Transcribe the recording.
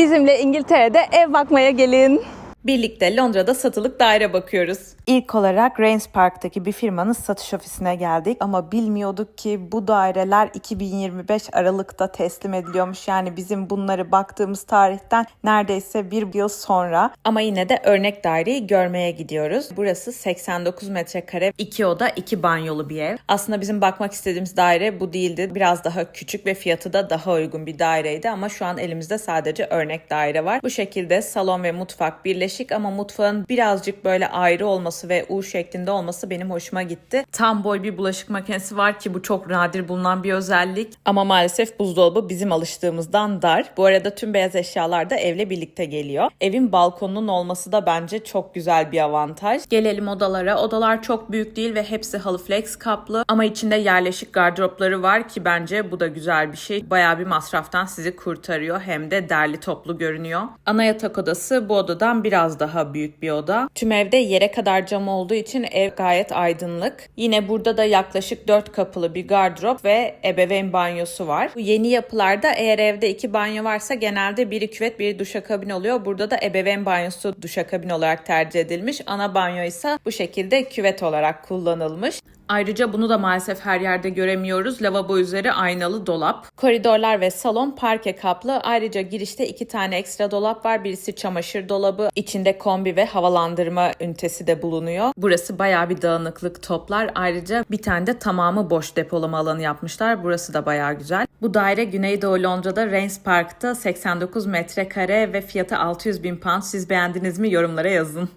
Bizimle İngiltere'de ev bakmaya gelin. Birlikte Londra'da satılık daire bakıyoruz. İlk olarak Rains Park'taki bir firmanın satış ofisine geldik ama bilmiyorduk ki bu daireler 2025 Aralık'ta teslim ediliyormuş. Yani bizim bunları baktığımız tarihten neredeyse bir yıl sonra. Ama yine de örnek daireyi görmeye gidiyoruz. Burası 89 metrekare, 2 oda, 2 banyolu bir ev. Aslında bizim bakmak istediğimiz daire bu değildi. Biraz daha küçük ve fiyatı da daha uygun bir daireydi ama şu an elimizde sadece örnek daire var. Bu şekilde salon ve mutfak birleşik ama mutfağın birazcık böyle ayrı olması ve U şeklinde olması benim hoşuma gitti. Tam boy bir bulaşık makinesi var ki bu çok nadir bulunan bir özellik. Ama maalesef buzdolabı bizim alıştığımızdan dar. Bu arada tüm beyaz eşyalar da evle birlikte geliyor. Evin balkonunun olması da bence çok güzel bir avantaj. Gelelim odalara. Odalar çok büyük değil ve hepsi halı flex kaplı ama içinde yerleşik gardıropları var ki bence bu da güzel bir şey. Bayağı bir masraftan sizi kurtarıyor hem de derli toplu görünüyor. Ana yatak odası bu odadan biraz daha büyük bir oda. Tüm evde yere kadar cam olduğu için ev gayet aydınlık. Yine burada da yaklaşık 4 kapılı bir gardırop ve ebeveyn banyosu var. Bu yeni yapılarda eğer evde iki banyo varsa genelde biri küvet biri duşakabin oluyor. Burada da ebeveyn banyosu duşakabin olarak tercih edilmiş. Ana banyo ise bu şekilde küvet olarak kullanılmış. Ayrıca bunu da maalesef her yerde göremiyoruz. Lavabo üzeri aynalı dolap. Koridorlar ve salon parke kaplı. Ayrıca girişte iki tane ekstra dolap var. Birisi çamaşır dolabı. İçinde kombi ve havalandırma ünitesi de bulunuyor. Burası bayağı bir dağınıklık toplar. Ayrıca bir tane de tamamı boş depolama alanı yapmışlar. Burası da bayağı güzel. Bu daire Güneydoğu Londra'da Rains Park'ta 89 metrekare ve fiyatı 600 bin pound. Siz beğendiniz mi? Yorumlara yazın.